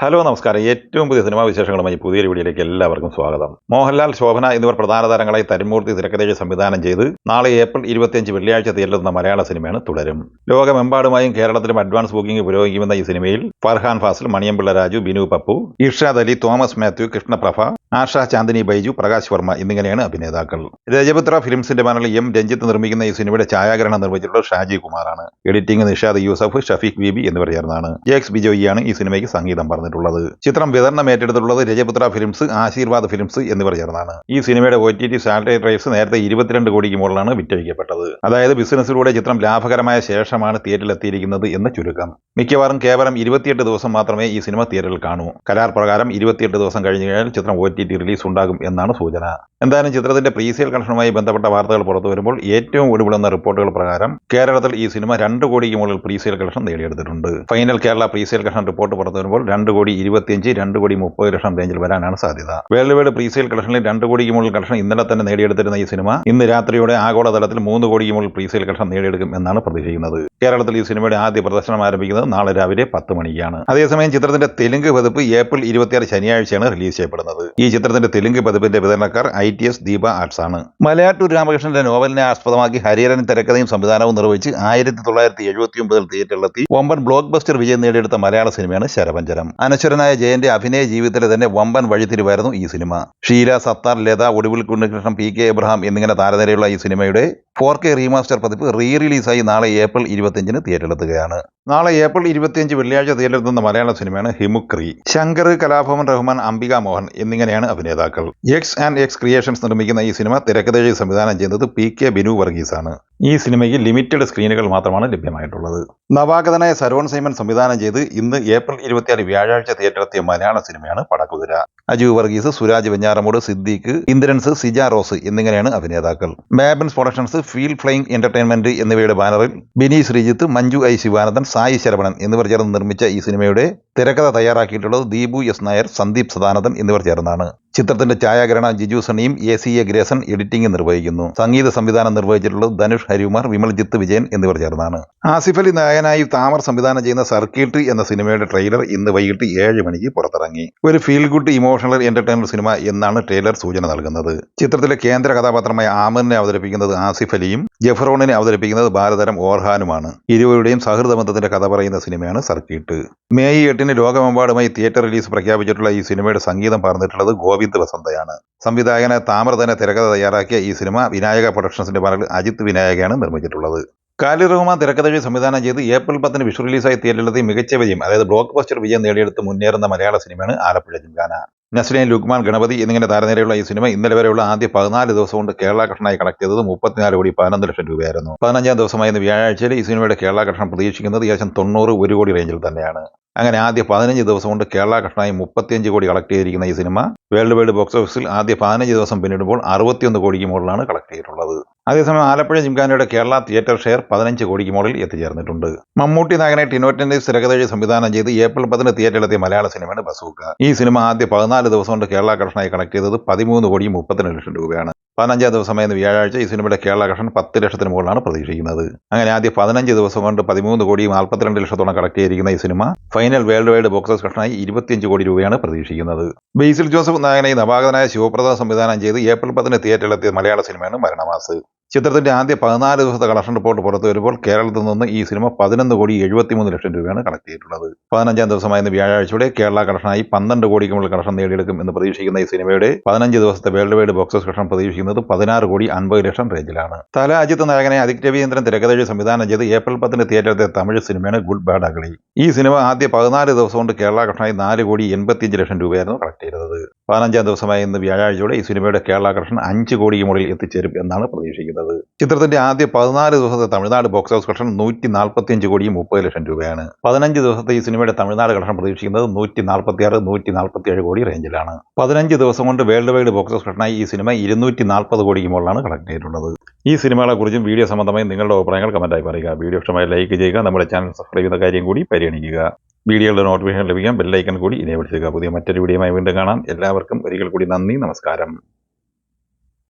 Hello നമസ്കാരം. ഏറ്റവും പുതിയ സിനിമാ വിശേഷങ്ങളുമായി പുതിയ വീഡിയോയിലേക്ക് എല്ലാവർക്കും സ്വാഗതം. മോഹൻലാൽ ശോഭന എന്നിവർ പ്രധാന താരങ്ങളായി തരുമൂർത്തി തിരക്കഥയിൽ സംവിധാനം ചെയ്ത് നാളെ ഏപ്രിൽ ഇരുപത്തിയഞ്ച് വെള്ളിയാഴ്ച തീരുന്ന മലയാള സിനിമയാണ് തുടരും. ലോകമെമ്പാടുമായും കേരളത്തിലും അഡ്വാൻസ് ബുക്കിംഗ് പുരോഗമിക്കുന്ന ഈ സിനിമയിൽ ഫർഹാൻ ഫാസിൽ മണിയമ്പിള്ള രാജു ബിനു പപ്പു ഇർഷാദ് അലി തോമസ് മാത്യു കൃഷ്ണപ്രഭ ആഷ ചാന്ദിനി ബൈജു പ്രകാശ് വർമ്മ എന്നിങ്ങനെയാണ് അഭിനേതാക്കൾ. രജപുത്ര ഫിലിംസിന്റെ ബാനറിൽ എം. രഞ്ജിത്ത് നിർമ്മിക്കുന്ന ഈ സിനിമയുടെ ഛായാഗ്രഹണം നിർമ്മിച്ചിട്ടുള്ളത് ഷാജി കുമാറാണ്. എഡിറ്റിംഗ് നിഷാദ് യൂസഫ് ഷഫീഖ് ബിബി എന്നിവർ ചേർന്നാണ്. ജേക്സ് ബിജോയിയാണ് ഈ സിനിമയ്ക്ക് സംഗീതം പറഞ്ഞിട്ടുള്ളത് ചിത്രം വിതരണം ഏറ്റെടുത്തിട്ടുള്ളത് രജപുത്ര ഫിലിംസ് ആശീർവാദ് ഫിലിംസ് എന്നിവർ ചേർന്നാണ്. ഈ സിനിമയുടെ O T T satellite rights നേരത്തെ ഇരുപത്തിരണ്ട് കോടിക്ക് മുകളിലാണ് വിറ്റഴിക്കപ്പെട്ടത്. അതായത് ബിസിനസ്സിലൂടെ ചിത്രം ലാഭകരമായ ശേഷമാണ് തിയേറ്ററിൽ എത്തിയിരിക്കുന്നത് എന്ന് ചുരുക്കം. മിക്കവാറും കേവലം ഇരുപത്തിയെട്ട് ദിവസം മാത്രമേ ഈ സിനിമ തിയേറ്ററിൽ കാണൂ. കരാർ പ്രകാരം ഇരുപത്തിയെട്ട് ദിവസം കഴിഞ്ഞു കഴിഞ്ഞാൽ ചിത്രം ഒ ടി ടി റിലീസ് ഉണ്ടാകും എന്നാണ് സൂചന. എന്തായാലും ചിത്രത്തിന്റെ പ്രീസെയിൽ കളക്ഷനുമായി ബന്ധപ്പെട്ട വാർത്തകൾ പുറത്തു വരുമ്പോൾ ഏറ്റവും ഒടുവിടുന്ന റിപ്പോർട്ടുകൾ പ്രകാരം കേരളത്തിൽ ഈ സിനിമ രണ്ട് കോടിക്ക് മുകളിൽ presale collection നേടിയെടുത്തിട്ടുണ്ട്. Final Kerala presale collection report പുറത്തു വരുമ്പോൾ രണ്ട് കോടി ഇരുപത്തിയഞ്ച് രണ്ട് കോടി മുപ്പത് ലക്ഷം റേഞ്ചിൽ വരാനാണ് സാധ്യത. വേൾഡ് വൈഡ് പ്രീസെയിൽ കളക്ഷനിൽ രണ്ട് കോടിക്ക് മുകളിൽ കളക്ഷൻ ഇന്നലെ തന്നെ നേടിയെടുത്തിരുന്ന ഈ സിനിമ ഇന്ന് രാത്രിയോടെ ആഗോളതലത്തിൽ മൂന്ന് കോടിക്ക് മുകളിൽ പ്രീസെയിൽ കളക്ഷൻ നേടിയെടുക്കും എന്നാണ് പ്രതീക്ഷിക്കുന്നത്. കേരളത്തിൽ ഈ സിനിമയുടെ ആദ്യ പ്രദർശനം ആരംഭിക്കുന്നത് നാളെ രാവിലെ പത്ത് മണിക്കാണ്. അതേസമയം ചിത്രത്തിന്റെ തെലുങ്ക് പതിപ്പ് ഏപ്രിൽ ഇരുപത്തിയാറ് ശനിയാഴ്ചയാണ് റിലീസ് ചെയ്യപ്പെടുന്നത്. ഈ ചിത്രത്തിന്റെ തെലുങ്ക് പതിപ്പിന്റെ വിതരണക്കാർ I T S Deepa arts ആണ്. മലയാറ്റൂർ രാമകൃഷ്ണന്റെ നോവലിനെ ആസ്പദമാക്കി ഹരിഹരൻ തിരക്കഥയും സംവിധാനവും നിർവഹിച്ച് ആയിരത്തി തൊള്ളായിരത്തി എഴുപത്തി ഒമ്പതിൽ തിയേറ്ററിലെത്തി ഒമ്പൻ ബ്ലോക്ക് ബസ്റ്റർ വിജയം നേടിയെടുത്ത മലയാള സിനിമയാണ് ശരപഞ്ചരം അനശ്വരനായ ജയന്റെ അഭിനയ ജീവിതത്തിലെ തന്നെ വമ്പൻ വഴിത്തിരിവായിരുന്നു ഈ സിനിമ. ഷീല സത്താർ ലത ഒടുവിൽ കുണ്ണികൃഷ്ണൻ പി കെ എബ്രഹാം എന്നിങ്ങനെ താരനിരയുള്ള ഈ സിനിമയുടെ ഫോർ കെ റീമാസ്റ്റർ പതിപ്പ് റീ റിലീസായി നാളെ ഏപ്രിൽ ഇരുപത്തിയഞ്ചിന് തിയേറ്ററിലെത്തുകയാണ്. നാളെ ഏപ്രിൽ ഇരുപത്തിയഞ്ച് വെള്ളിയാഴ്ച തിയേറ്ററിൽ തിയേറ്ററിലെത്തുന്ന മലയാള സിനിമയാണ് ഹിമുക്രി ശങ്കർ കലാഭവൻ റഹ്മാൻ അംബിക മോഹൻ എന്നിങ്ങനെയാണ് അഭിനേതാക്കൾ. എക്സ് ആൻഡ് എക്സ് ക്രിയേഷൻസ് നിർമ്മിക്കുന്ന ഈ സിനിമ തിരക്കഥഴി സംവിധാനം ചെയ്യുന്നത് പി കെ ബിനു വർഗീസ് ആണ് ഈ സിനിമയ്ക്ക് ലിമിറ്റഡ് സ്ക്രീനുകൾ മാത്രമാണ് ലഭ്യമായിട്ടുള്ളത്. നവാഗതനായ സരോൺ സൈമൻ സംവിധാനം ചെയ്ത് ഇന്ന് ഏപ്രിൽ ഇരുപത്തിയാറ് വ്യാഴാഴ്ച തിയേറ്ററിലെത്തിയ മലയാള സിനിമയാണ് പടക്കുതിര. അജു വർഗീസ് സുരാജ് വെഞ്ഞാറമൂട് സിദ്ദീഖ് ഇന്ദ്രൻസ് സിജ റോസ് എന്നിങ്ങനെയാണ് അഭിനേതാക്കൾ. Mabens productions feel flying entertainment എന്നിവയുടെ ബാനറിൽ ബിനി ശ്രീജിത്ത് മഞ്ജു ഐ ശിവാനന്ദൻ സായി ശരവണൻ എന്നിവർ ചേർന്ന് നിർമ്മിച്ച ഈ സിനിമയുടെ തിരക്കഥ തയ്യാറാക്കിയിട്ടുള്ളത് ദീപു എസ് നായർ സന്ദീപ് സദാനന്ദൻ എന്നിവർ ചേർന്നാണ്. ചിത്രത്തിന്റെ ഛായാഗ്രഹണം Jiju സണിയും A C A Grayson editing നിർവഹിക്കുന്നു. സംഗീത സംവിധാനം നിർവഹിച്ചിട്ടുള്ളത് ധനുഷ് ഹരികുമാർ വിമൽജിത്ത് വിജയൻ എന്നിവർ ചേർന്നാണ്. ആസിഫ് അലി നായനായി താമർ സംവിധാനം ചെയ്യുന്ന സർക്കിട്ട് എന്ന സിനിമയുടെ ട്രെയിലർ ഇന്ന് വൈകിട്ട് ഏഴ് മണിക്ക് പുറത്തിറങ്ങി. ഒരു ഫീൽ ഗുഡ് ഇമോഷണൽ എന്റർടൈൻമെന്റ് സിനിമ എന്നാണ് ട്രെയിലർ സൂചന നൽകുന്നത്. ചിത്രത്തിലെ കേന്ദ്ര കഥാപാത്രമായ ആമിനെ അവതരിപ്പിക്കുന്നത് ആസിഫ് അലിയും ജഫറോണിനെ അവതരിപ്പിക്കുന്നത് ബാലതരം ഓർഹാനുമാണ്. ഇരുവരുടെയും സൗഹൃദബന്ധത്തിന്റെ കഥ പറയുന്ന സിനിമയാണ് സർക്കിട്ട്. മെയ് എട്ടിന് ലോകമെമ്പാടുമായി തിയേറ്റർ റിലീസ് പ്രഖ്യാപിച്ചിട്ടുള്ള ഈ സിനിമയുടെ സംഗീതം പറഞ്ഞിട്ടുള്ളത് ഗോവിന്ദ് വസന്തയാണ്. സംവിധായകന് താമരതന തിരക്കഥ തയ്യാറാക്കിയ ഈ സിനിമ വിനായക പ്രൊഡക്ഷൻസിന്റെ ബാനറിൽ അജിത് വിനായകയാണ് നിർമ്മിച്ചിട്ടുള്ളത്. കാലി റഹ്മാൻ സംവിധാനം ചെയ്ത് ഏപ്രിൽ പത്തിന് വിഷു റിലീസായി തിയേറ്ററിലെത്തി മികച്ച വിജയം അതായത് ബ്ലോക്ക് ബസ്റ്റർ വിജയം നേടിയെടുത്ത് മുന്നേറുന്ന മലയാള സിനിമയാണ് ആലപ്പുഴ ജിംഖാന. നസ്ലിൻ ലുക്മാൻ ഗണപതി എന്നിങ്ങനെ താരനിരയുള്ള ഈ സിനിമ ഇന്നലെ വരെയുള്ള ആദ്യ പതിനാല് ദിവസം കൊണ്ട് കേരള കഷണായി കളക്ട് ചെയ്തത് മുപ്പത്തിനാല് കോടി പതിനൊന്ന് ലക്ഷം രൂപയായിരുന്നു. പതിനഞ്ചാം ദിവസമായിരുന്ന വ്യാഴാഴ്ചയിൽ ഈ സിനിമയുടെ കേരള കഷണം പ്രതീക്ഷിക്കുന്നത് ഏകദേശം തൊണ്ണൂറ് ഒരു കോടി റേഞ്ചിൽ തന്നെയാണ്. അങ്ങനെ ആദ്യ പതിനഞ്ച് ദിവസം കൊണ്ട് കേരള കഷ്ണായി മുപ്പത്തിയഞ്ച് കോടി കളക്ട് ചെയ്തിരിക്കുന്ന ഈ സിനിമ വേൾഡ് വൈഡ് ബോക്സ് ഓഫീസിൽ ആദ്യ പതിനഞ്ച് ദിവസം പിന്നിടുമ്പോൾ അറുപത്തിയൊന്ന് കോടിക്ക് മുകളിലാണ് കളക്ട് ചെയ്തിട്ടുള്ളത്. അതേസമയം ആലപ്പുഴ ജിംഖാനയുടെ കേരള തിയേറ്റർ ഷെയർ പതിനഞ്ച് കോടിക്ക് മുകളിൽ എത്തിച്ചേർന്നിട്ടുണ്ട്. മമ്മൂട്ടി നായകനെ ടിനോറ്റന്റെ തിരക്കഥഴി സംവിധാനം ചെയ്ത് ഏപ്രിൽ പതിന് തിയേറ്ററിലെത്തിയ മലയാള സിനിമയാണ് ബസൂക്ക. ഈ സിനിമ ആദ്യ പതിനാല് ദിവസം കൊണ്ട് കേരള കർഷനായി കളക്ട് ചെയ്തത് പതിമൂന്ന് കോടി മുപ്പത്തിരണ്ട് ലക്ഷം രൂപയാണ്. പതിനഞ്ചാം ദിവസമായ വ്യാഴാഴ്ച ഈ സിനിമയുടെ കേരള കളക്ഷൻ പത്ത് ലക്ഷത്തിന് മുകളിലാണ് പ്രതീക്ഷിക്കുന്നത്. അങ്ങനെ ആദ്യ പതിനഞ്ച് ദിവസം കൊണ്ട് പതിമൂന്ന് കോടി നാൽപ്പത്തിരണ്ട് ലക്ഷത്തോളം കളക്ട് ചെയ്തിരിക്കുന്ന ഈ cinema final world wide box office കളക്ഷനായി ഇരുപത്തിയഞ്ച് കോടി രൂപയാണ് പ്രതീക്ഷിക്കുന്നത്. ബേസിൽ ജോസഫ് നായകനെ നവാഗതനായ ശിവപ്രദ സംവിധാനം ചെയ്ത് ഏപ്രിൽ പതിന് തിയേറ്ററിലെത്തിയ മലയാള സിനിമയാണ് മരണമാസ്. ചിത്രത്തിന്റെ ആദ്യ പതിനാല് ദിവസത്തെ കളക്ഷൻ റിപ്പോർട്ട് പുറത്തു വരുമ്പോൾ കേരളത്തിൽ നിന്ന് ഈ സിനിമ പതിനൊന്ന് കോടി എഴുപത്തിമൂന്ന് ലക്ഷം രൂപയാണ് കളക്ട് ചെയ്തിട്ടുള്ളത് പതിനഞ്ചാം ദിവസമായിരുന്ന വ്യാഴാഴ്ചയുടെ കേരള കളക്ഷനായി പന്ത്രണ്ട് കോടിക്ക് മുകളിൽ കളക്ഷൻ നേടിയെടുക്കും എന്ന് പ്രതീക്ഷിക്കുന്ന ഈ സിനിമയുടെ പതിനഞ്ച് ദിവസത്തെ world wide box office collection പ്രതീക്ഷിക്കുന്നത് പതിനാറ് കോടി അൻപത് ലക്ഷം റേഞ്ചിലാണ്. തല അജിത്ത് നായകനെ അദിക് രവീന്ദ്രൻ തിരക്കഥഴി സംവിധാനം ചെയ്ത് ഏപ്രിൽ പത്തിന് തിയേറ്ററിലെ തമിഴ് സിനിമയാണ് ഗുഡ് ബാഡ് അഗളി ഈ സിനിമ ആദ്യ പതിനാല് ദിവസം കൊണ്ട് കേരള കളക്ഷനായി നാല് കോടി എൺപത്തിയഞ്ച് ലക്ഷം രൂപയായിരുന്നു കളക്ട് ചെയ്തത്. പതിനഞ്ചാം ദിവസമായ വ്യാഴാഴ്ചയോടെ ഈ സിനിമയുടെ കേരള കളക്ഷൻ അഞ്ച് കോടിക്ക് മുകളിൽ എത്തിച്ചേരും എന്നാണ് പ്രതീക്ഷിക്കുന്നത്. ചിത്രത്തിന്റെ ആദ്യ പതിനാല് ദിവസത്തെ തമിഴ്നാട് ബോക്സ് ഓഫീസ് കളക്ഷൻ നൂറ്റി നാൽപ്പത്തിയഞ്ച് കോടിയും മുപ്പത് ലക്ഷം രൂപയാണ്. പതിനഞ്ച് ദിവസത്തെ ഈ സിനിമയുടെ തമിഴ്നാട് കളക്ഷൻ പ്രതീക്ഷിക്കുന്നത് നൂറ്റി നാൽപ്പത്തിയാറ് നൂറ്റി നാൽപ്പത്തിയേഴ് കോടി റേഞ്ചിലാണ് പതിനഞ്ച് ദിവസം കൊണ്ട് വേൾഡ് വൈഡ് ബോക്സ് ഓഫീസ് കളക്ഷനായി ഈ സിനിമ ഇരുന്നൂറ്റി നാൽപ്പത് കോടിക്ക് മുകളിലാണ് കളക്ട് ചെയ്തിട്ടുള്ളത്. ഈ സിനിമകളെക്കുറിച്ചും വീഡിയോ സംബന്ധമായി നിങ്ങളുടെ അഭിപ്രായങ്ങൾ കമന്റായി പറയുക. വീഡിയോ ഇഷ്ടമായി ലൈക്ക് ചെയ്യുക നമ്മുടെ ചാനൽ സബ്സ്ക്രൈബ് ചെയ്യുന്ന കാര്യം കൂടി പരിഗണിക്കുക. വീഡിയോയുടെ നോട്ടിഫിക്കേഷൻ ലഭിക്കാൻ ബെല്ലൈക്കൺ കൂടി ഇനേബിൾ ചെയ്യുക. പുതിയ മറ്റൊരു വീഡിയോയുമായി വീണ്ടും കാണാം. എല്ലാവർക്കും ഒരിക്കൽ കൂടി നന്ദി നമസ്കാരം.